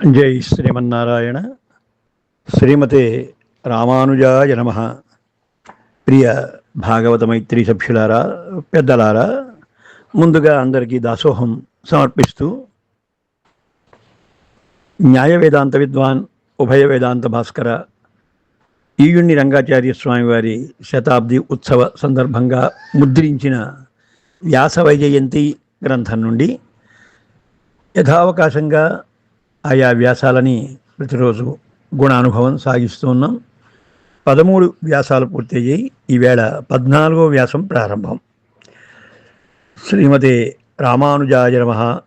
జై శ్రీమన్నారాయణ. శ్రీమతే రామానుజాయ నమ. ప్రియ భాగవత మైత్రి సభ్యులారా పెద్దలారా ముందుగా అందరికీ దాసోహం సమర్పిస్తూ న్యాయ వేదాంత విద్వాన్ ఉభయ వేదాంత భాస్కర ఈయుణ్ణి రంగాచార్య స్వామివారి శతాబ్ది ఉత్సవ సందర్భంగా ముద్రించిన వ్యాస వైజయంతి గ్రంథం నుండి యథావకాశంగా ఆయా వ్యాసాలని ప్రతిరోజు గుణానుభవం సాగిస్తూ ఉన్నాం. పదమూడు వ్యాసాలు పూర్తయ్యాయి ఈవేళ పద్నాలుగో వ్యాసం ప్రారంభం. శ్రీమతే రామానుజాయ నమ.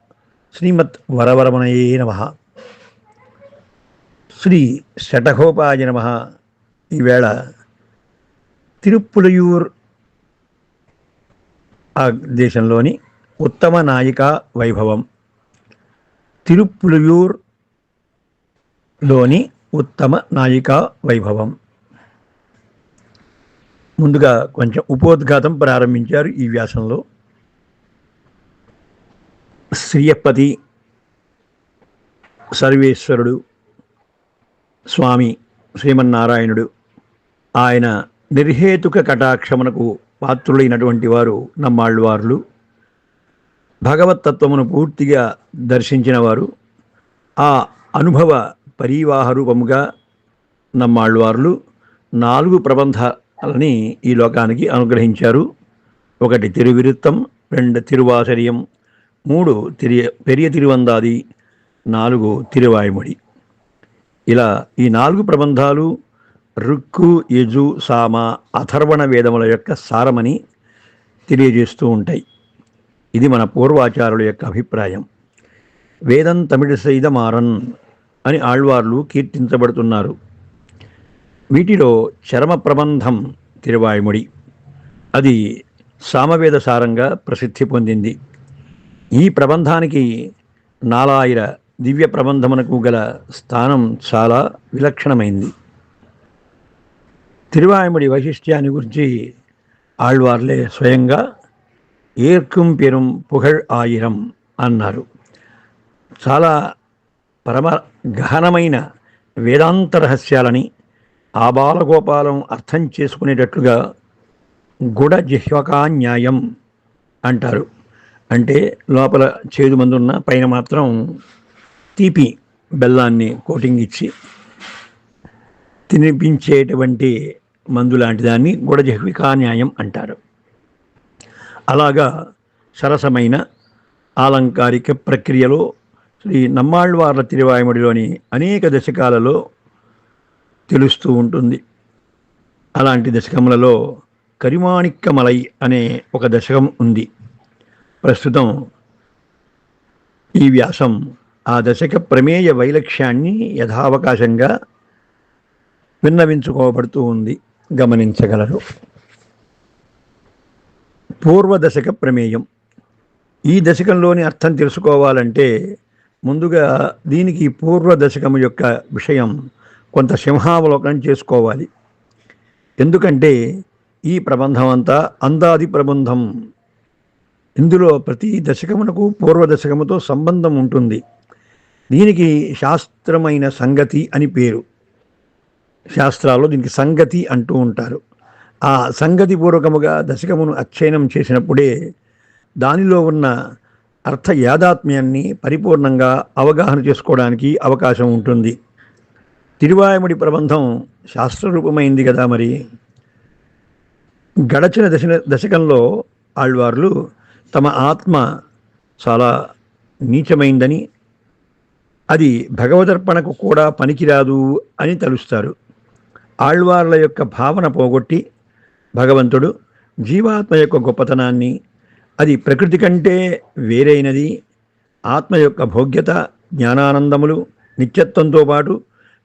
శ్రీమత్ వరవరమణయే నమ. శ్రీ శటహోపాయ నమ. ఈవేళ తిరుప్పులయూర్ ఆ దేశంలోని ఉత్తమ నాయిక వైభవం. తిరుప్పులయూర్ లోని ఉత్తమ నాయికా వైభవం. ముందుగా కొంచెం ఉపోద్ఘాతం ప్రారంభించారు ఈ వ్యాసంలో. శ్రీయపతి సర్వేశ్వరుడు స్వామి శ్రీమన్నారాయణుడు. ఆయన నిర్హేతుక కటాక్షమునకు పాత్రులైనటువంటి వారు నమ్మాళ్ళవార్లు భగవతత్వమును పూర్తిగా దర్శించిన వారు. ఆ అనుభవ పరీవాహ రూపముగా నమ్మాళ్ళవార్లు నాలుగు ప్రబంధాలని ఈ లోకానికి అనుగ్రహించారు. ఒకటి తిరువిరుత్తం రెండు తిరువాసర్యం మూడు తిరి పెరియ తిరువందాది నాలుగు తిరువాయుమడి. ఇలా ఈ నాలుగు ప్రబంధాలు రుక్కు యజు సామ అథర్వణ వేదముల యొక్క సారమని తెలియజేస్తూ ఉంటాయి. ఇది మన పూర్వాచారుల యొక్క అభిప్రాయం. వేదం తమిళ సైదమారన్ అని ఆళ్వార్లు కీర్తించబడుతున్నారు. వీటిలో చరమ ప్రబంధం తిరువాయుముడి. అది సామవేద సారంగా ప్రసిద్ధి పొందింది. ఈ ప్రబంధానికి నాలాయిర దివ్య ప్రబంధమునకు గల స్థానం చాలా విలక్షణమైంది. తిరువాయుముడి వైశిష్ట్యాన్ని గురించి ఆళ్వార్లే స్వయంగా ఏర్కుం పెరుం పుగళ్ ఆయిరం అన్నారు. చాలా పరమ గహనమైన వేదాంత రహస్యాలని ఆ బాలగోపాలం అర్థం చేసుకునేటట్లుగా గుడ న్యాయం అంటారు. అంటే లోపల చేదు మందున్న పైన మాత్రం తీపి బెల్లాన్ని కోటింగ్ ఇచ్చి తినిపించేటువంటి మందు లాంటి దాన్ని గుడజహ్వికా న్యాయం అంటారు. అలాగా సరసమైన ఆలంకారిక ప్రక్రియలో శ్రీ నమ్మాళ్వార్ల తిరువాయుమడిలోని అనేక దశకాలలో తెలుస్తూ ఉంటుంది. అలాంటి దశకములలో కరిమాణిక్కమలై అనే ఒక దశకం ఉంది. ప్రస్తుతం ఈ వ్యాసం ఆ దశక ప్రమేయ వైలక్ష్యాన్ని యథావకాశంగా విన్నవించుకోబడుతూ ఉంది. గమనించగలరు. పూర్వ దశక ప్రమేయం. ఈ దశకంలోని అర్థం తెలుసుకోవాలంటే ముందుగా దీనికి పూర్వ దశకము యొక్క విషయం కొంత సింహావలోకనం చేసుకోవాలి. ఎందుకంటే ఈ ప్రబంధం అంతా అందాది ప్రబంధం. ఇందులో ప్రతి దశకమునకు పూర్వ దశకముతో సంబంధం ఉంటుంది. దీనికి శాస్త్రమైన సంగతి అని పేరు. శాస్త్రాల్లో దీనికి సంగతి అంటూ ఉంటారు. ఆ సంగతి పూర్వకముగా దశకమును అధ్యయనం చేసినప్పుడే దానిలో ఉన్న అర్థ యాదాత్మ్యాన్ని పరిపూర్ణంగా అవగాహన చేసుకోవడానికి అవకాశం ఉంటుంది. తిరువాయముడి ప్రబంధం శాస్త్రరూపమైంది కదా మరి. గడచిన దశ దశకంలో ఆళ్వార్లు తమ ఆత్మ చాలా నీచమైందని అది భగవదర్పణకు కూడా పనికిరాదు అని తలుస్తారు. ఆళ్వార్ల యొక్క భావన పోగొట్టి భగవంతుడు జీవాత్మ యొక్క గొప్పతనాన్ని అది ప్రకృతి కంటే వేరైనది. ఆత్మ యొక్క భోగ్యత జ్ఞానానందములు నిత్యత్వంతో పాటు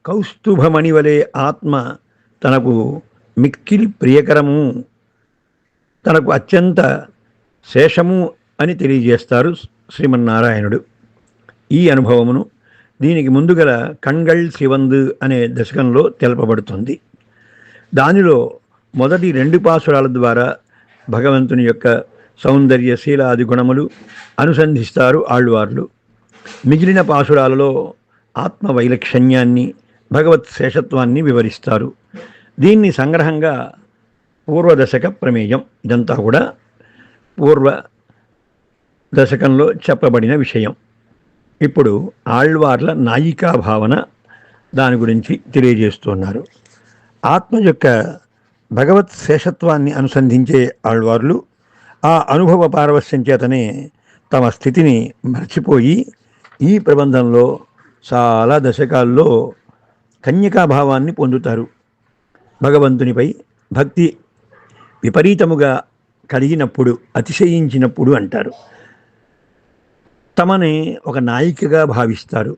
కౌస్తుభమణి వలె ఆత్మ తనకు మిక్కిలి ప్రియకరము తనకు అత్యంత శేషము అని తెలియజేస్తారు శ్రీమన్నారాయణుడు. ఈ అనుభవమును దీనికి ముందుగల కణ్గళ్ శివంద్ అనే దశకంలో తెలపబడుతుంది. దానిలో మొదటి రెండు పాసురాల ద్వారా భగవంతుని యొక్క సౌందర్యశీలాది గుణములు అనుసంధిస్తారు ఆళ్వార్లు. మిగిలిన పాసురాలలో ఆత్మ వైలక్షణ్యాన్ని భగవత్ శేషత్వాన్ని వివరిస్తారు. దీన్ని సంగ్రహంగా పూర్వదశక ప్రమేయం. ఇదంతా కూడా పూర్వ దశకంలో చెప్పబడిన విషయం. ఇప్పుడు ఆళ్వార్ల నాయికా భావన దాని గురించి తెలియజేస్తున్నారు. ఆత్మ యొక్క భగవత్ శేషత్వాన్ని అనుసంధించే ఆళ్వార్లు ఆ అనుభవ పారవస్యం చేతనే తమ స్థితిని మర్చిపోయి ఈ ప్రబంధంలో చాలా దశకాల్లో కన్యకాభావాన్ని పొందుతారు. భగవంతునిపై భక్తి విపరీతముగా కలిగినప్పుడు అతిశయించినప్పుడు అంటారు. తమని ఒక నాయికగా భావిస్తారు.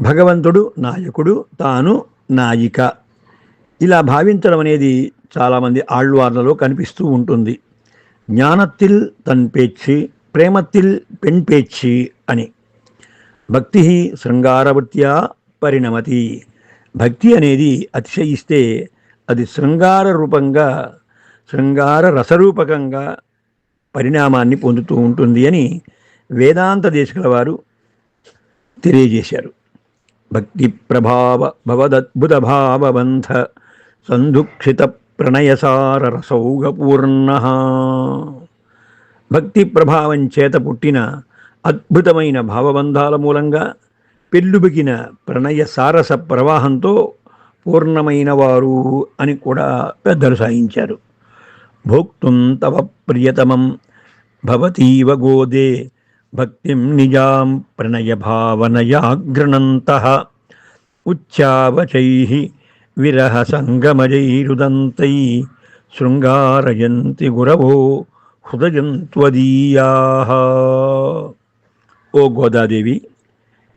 భగవంతుడు నాయకుడు తాను నాయిక. ఇలా భావించడం అనేది చాలామంది ఆళ్వార్లలో కనిపిస్తూ ఉంటుంది. జ్ఞానతిల్ తన్ పేచ్చి ప్రేమతిల్ పెన్ పేచ్చి అని. భక్తి శృంగారవృత్యా పరిణమతి. భక్తి అనేది అతిశయిస్తే అది శృంగార రూపంగా శృంగార రసరూపకంగా పరిణామాన్ని పొందుతూ ఉంటుంది అని వేదాంత దేశకుల వారు తెలియజేశారు. భక్తి ప్రభావ భవదద్భుత భావబంధ సందుక్షిత ప్రణయసారరసౌగపూర్ణ భక్తి ప్రభావం చేత పుట్టిన అద్భుతమైన భావబంధాల మూలంగా పెళ్ళుబికిన ప్రణయ సారస ప్రవాహంతో పూర్ణమైన వారు అని కూడా పెద్దలు సాయించారు. భోక్తుం తవ ప్రియతమం భవతీవ గోదే భక్తిం నిజాం ప్రణయ భావనయాగ్రణంత ఉచ్చావచై విరహ సంగమజైరుదంతై శృంగారయంతి గురవో హృదయం త్వదీయా ఓ గోదాదేవి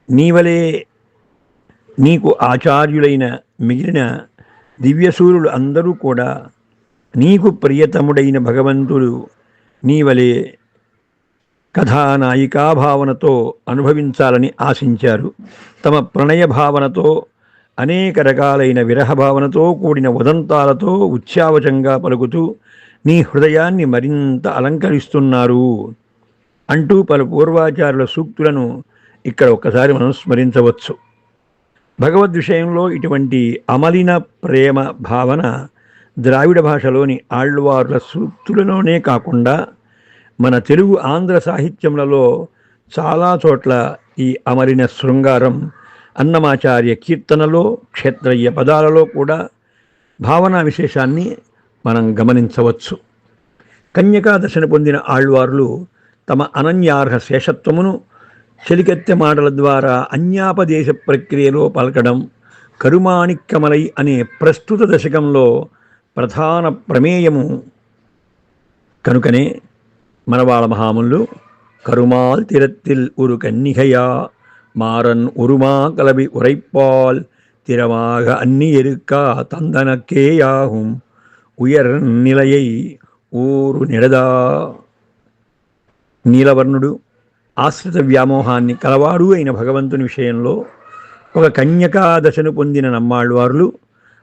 నీవలే నీకు ఆచార్యులైన మిగిలిన దివ్యసూరులు అందరూ కూడా నీకు ప్రియతముడైన భగవంతుడు నీవలే కథానాయికా భావనతో అనుభవించాలని ఆశించారు. తమ ప్రణయ భావనతో అనేక రకాలైన విరహ భావనతో కూడిన ఉదంతాలతో ఉచ్చావచంగా పలుకుతూ నీ హృదయాన్ని మరింత అలంకరిస్తున్నారు అంటూ పలు పూర్వాచారుల సూక్తులను ఇక్కడ ఒక్కసారి మనం స్మరించవచ్చు. భగవద్ విషయంలో ఇటువంటి అమలిన ప్రేమ భావన ద్రావిడ భాషలోని ఆళ్వార్ల సూక్తులలోనే కాకుండా మన తెలుగు ఆంధ్ర సాహిత్యములలో చాలా చోట్ల ఈ అమలిన శృంగారం అన్నమాచార్య కీర్తనలో క్షేత్రయ్య పదాలలో కూడా భావనా విశేషాన్ని మనం గమనించవచ్చు. కన్యకా దర్శన పొందిన ఆళ్వార్లు తమ అనన్యార్హ శేషత్వమును చెలికెత్తె మాటల ద్వారా అన్యాపదేశ ప్రక్రియలో పలకడం కరుమాణిక్కమలై అనే ప్రస్తుత దశకంలో ప్రధాన ప్రమేయము. కనుకనే మనవాళ మహాములు కరుమాల్ తిరత్తిల్ ఉరు కన్నిహయా. மாறன் உருமா கலவி உரைப்பால் திறமாக அன்னி எருக்கா தந்தனக்கேயாகும் ఉయర్ నిలయై ఊరు నిడదా నీలవర్ణుడు ఆశ్రిత వ్యామోహాన్ని కలవాడు అయిన భగవంతుని విషయంలో ఒక కన్యకాదశను పొందిన నమ్మాళ్వార్లు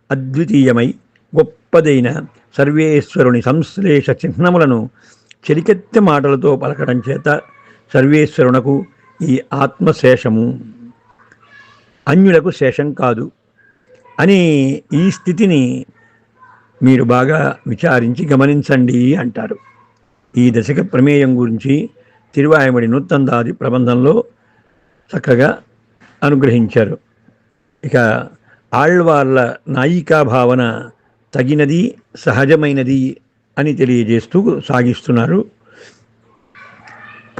అద్వితీయమై గొప్పదైన సర్వేశ్వరుని సంశ్లేష చిహ్నములను చెలికెత్తె మాటలతో పలకడం చేత సర్వేశ్వరునకు ఈ ఆత్మశేషము అన్యులకు శేషం కాదు అని ఈ స్థితిని మీరు బాగా విచారించి గమనించండి అంటారు. ఈ దశక ప్రమేయం గురించి తిరువాయమడి నూత్తందాది ప్రబంధంలో చక్కగా అనుగ్రహించారు. ఇక ఆళ్వార్ల నాయికా భావన తగినది సహజమైనది అని తెలియజేస్తూ సాగిస్తున్నారు.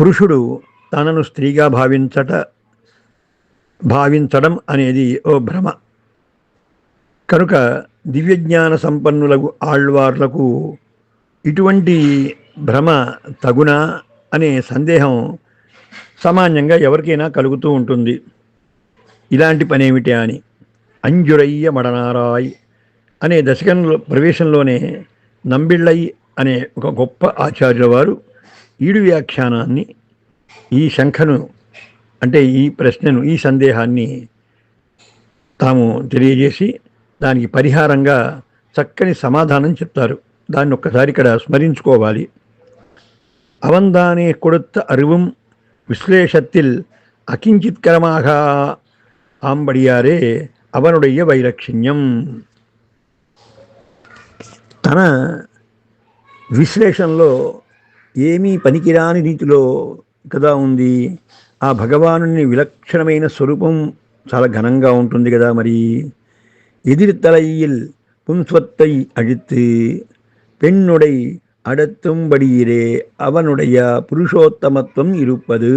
పురుషుడు తనను స్త్రీగా భావించట భావించడం అనేది ఓ భ్రమ. కనుక దివ్యజ్ఞాన సంపన్నులకు ఆళ్వార్లకు ఇటువంటి భ్రమ తగునా అనే సందేహం సామాన్యంగా ఎవరికైనా కలుగుతూ ఉంటుంది. ఇలాంటి పనేమిటి అని? అంజురయ్య మడనారాయ్ అనే దశకంలో ప్రవేశంలోనే నంబిళ్ళై అనే ఒక గొప్ప ఆచార్యుల వారు ఈడు వ్యాఖ్యానాన్ని ఈ శంఖను అంటే ఈ ప్రశ్నను ఈ సందేహాన్ని తాము తెలియజేసి దానికి పరిహారంగా చక్కని సమాధానం చెప్తారు దాన్ని ఒక్కసారి ఇక్కడ స్మరించుకోవాలి அவன்தானே கொடுத்த அறிவும் விஸ்லேஷத்தில் அகிஞ்சித்கரமாக ఆంబడియారే అవనుడయ్య వైలక్షణ్యం తన విశ్లేషణలో ఏమీ పనికిరాని రీతిలో కదా ఉంది ఆ భగవాను విలక్షణమైన స్వరూపం చాలా ఘనంగా ఉంటుంది కదా మరి எதிர்த்தலையில் புன்ஸ்வத்தை அழித்து பெண்ணுடை అడత్తుంబడిరే అవనుడయ పురుషోత్తమత్వం ఇరుప్పదు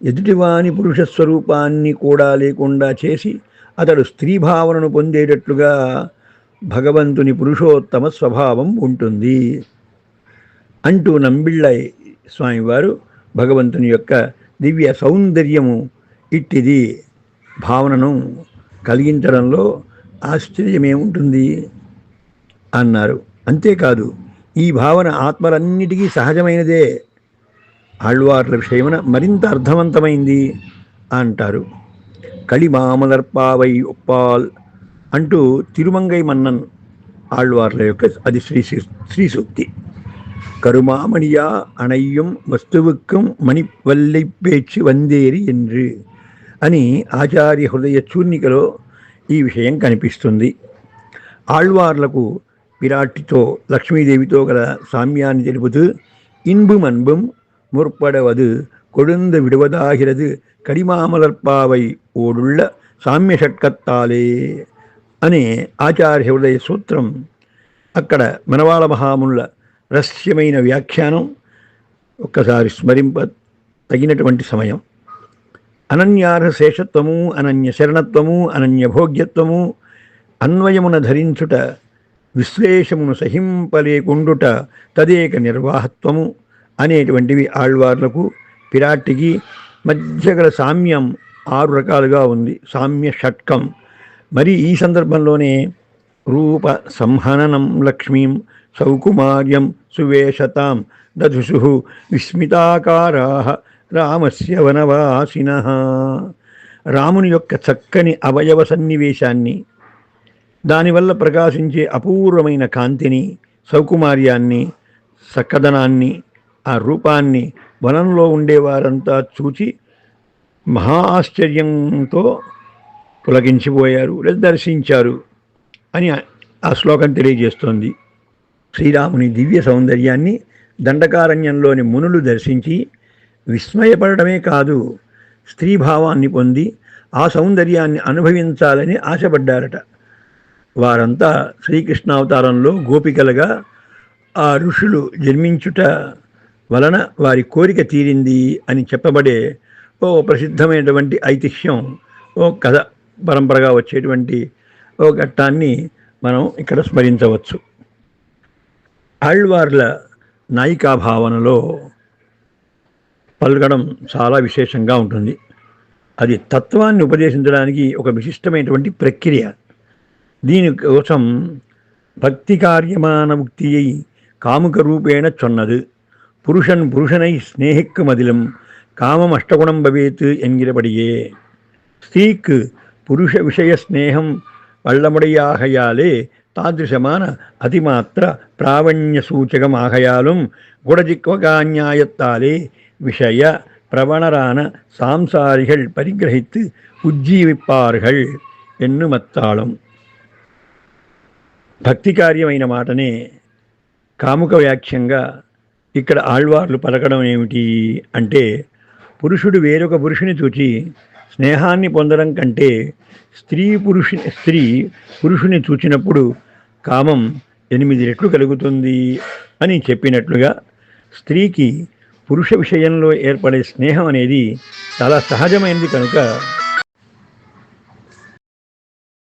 ఎదుటివాని పురుష స్వరూపాన్ని కూడా లేకుండా చేసి అతడు స్త్రీ భావనను పొందేటట్లుగా భగవంతుని పురుషోత్తమ స్వభావం ఉంటుంది అంటూ నంబిళ్ళ స్వామివారు భగవంతుని యొక్క దివ్య సౌందర్యము ఇట్టిది. భావనను కలిగించడంలో ఆశ్చర్యమేముంటుంది? అన్నారు. అంతేకాదు ఈ భావన ఆత్మలన్నిటికీ సహజమైనదే. ఆళ్వార్ల విషయమున మరింత అర్థవంతమైంది అంటారు. కళిమామలర్పావై ఉప్పాల్ అంటూ తిరుమంగై మన్నన్ ఆళ్వార్ల యొక్క అది శ్రీ శ్రీ సూక్తి கருமாமணியா அணையும் வஸ்துவுக்கும் మణివల్లి పేచి వందేరి என்று అని ఆచార్య హృదయ చూర్ణికలో ఈ విషయం కనిపిస్తుంది ఆళ్వార్లకు విరాట్టితో లక్ష్మీదేవితో గల సామ్యాన్ని తెలుపుతూ இன்பும் அன்பும் முற்படவது கொழுந்து விடுவதாகிறது కడిమామలర్పావై ఓడుళ్ళ సామ్య షట్కత్తాలే అనే ఆచార్య హృదయ సూత్రం అక్కడ మనవాళ మహామునుల రహస్యమైన వ్యాఖ్యానం ఒక్కసారి స్మరింప తగినటువంటి సమయం. అనన్యార్హ శేషత్వము అనన్య శరణత్వము అనన్య భోగ్యత్వము అన్వయమున ధరించుట విశ్లేషమును సహింపలేకుండుట తదేక నిర్వాహత్వము అనేటువంటివి ఆళ్వార్లకు పిరాటికి మధ్య గల సామ్యం ఆరు రకాలుగా ఉంది. సామ్య షట్కం. మరి ఈ సందర్భంలోనే రూప సంహననం లక్ష్మీం సౌకుమార్యం సువేషతాం దధుషు విస్మితాకారా రామస్య వనవాసిన. రాముని యొక్క చక్కని అవయవ సన్నివేశాన్ని దానివల్ల ప్రకాశించే అపూర్వమైన కాంతిని సౌకుమార్యాన్ని సక్కదనాన్ని ఆ రూపాన్ని వనంలో ఉండేవారంతా చూచి మహా ఆశ్చర్యంతో పులకించిపోయారు లేదా దర్శించారు అని ఆ శ్లోకం తెలియజేస్తోంది. శ్రీరాముని దివ్య సౌందర్యాన్ని దండకారణ్యంలోని మునులు దర్శించి విస్మయపడటమే కాదు స్త్రీభావాన్ని పొంది ఆ సౌందర్యాన్ని అనుభవించాలని ఆశపడ్డారట. వారంతా శ్రీకృష్ణావతారంలో గోపికలుగా ఆ ఋషులు జన్మించుట వలన వారి కోరిక తీరింది అని చెప్పబడే ఓ ప్రసిద్ధమైనటువంటి ఐతిహ్యం ఓ కథ పరంపరగా వచ్చేటువంటి ఓ ఘట్టాన్ని మనం ఇక్కడ స్మరించవచ్చు. ఆళ్వార్ల నాయికా భావనలో పలకడం చాలా విశేషంగా ఉంటుంది. అది తత్వాన్ని ఉపదేశించడానికి ఒక విశిష్టమైనటువంటి ప్రక్రియ. దీనికోసం భక్తి కార్యమాన ముక్తి అయి కాముక రూపేణ చొన్నదు. పురుషన్ పురుషనై స్నేహిక్ మదిలం కామం అష్టగుణం భవేత్ ఎంగిరబడియే స్త్రీకు పురుష విషయ స్నేహం வல்லமுடையாகையாலே தாதிருஷமான அதிமாத்திர பிராவண்ய சூச்சகம் ஆகையாலும் குடஜிக்வகாநியாயத்தாலே விஷய பிரவணரான சாம்சாரிகள் பரிகிரகித்து ఉజ్జీవిప్పార్హల్ ఎన్ను మత్తాళం భక్తి కార్యమైన మాటనే కాముక వ్యాఖ్యంగా ఇక్కడ ఆళ్వార్లు పలకడం ఏమిటి అంటే పురుషుడు వేరొక పురుషుని చూచి స్నేహాన్ని పొందడం కంటే స్త్రీ పురుషు స్త్రీ పురుషుని చూచినప్పుడు కామం ఎనిమిది రెట్లు కలుగుతుంది అని చెప్పినట్లుగా స్త్రీకి పురుష విషయంలో ఏర్పడే స్నేహం అనేది చాలా సహజమైనది కనుక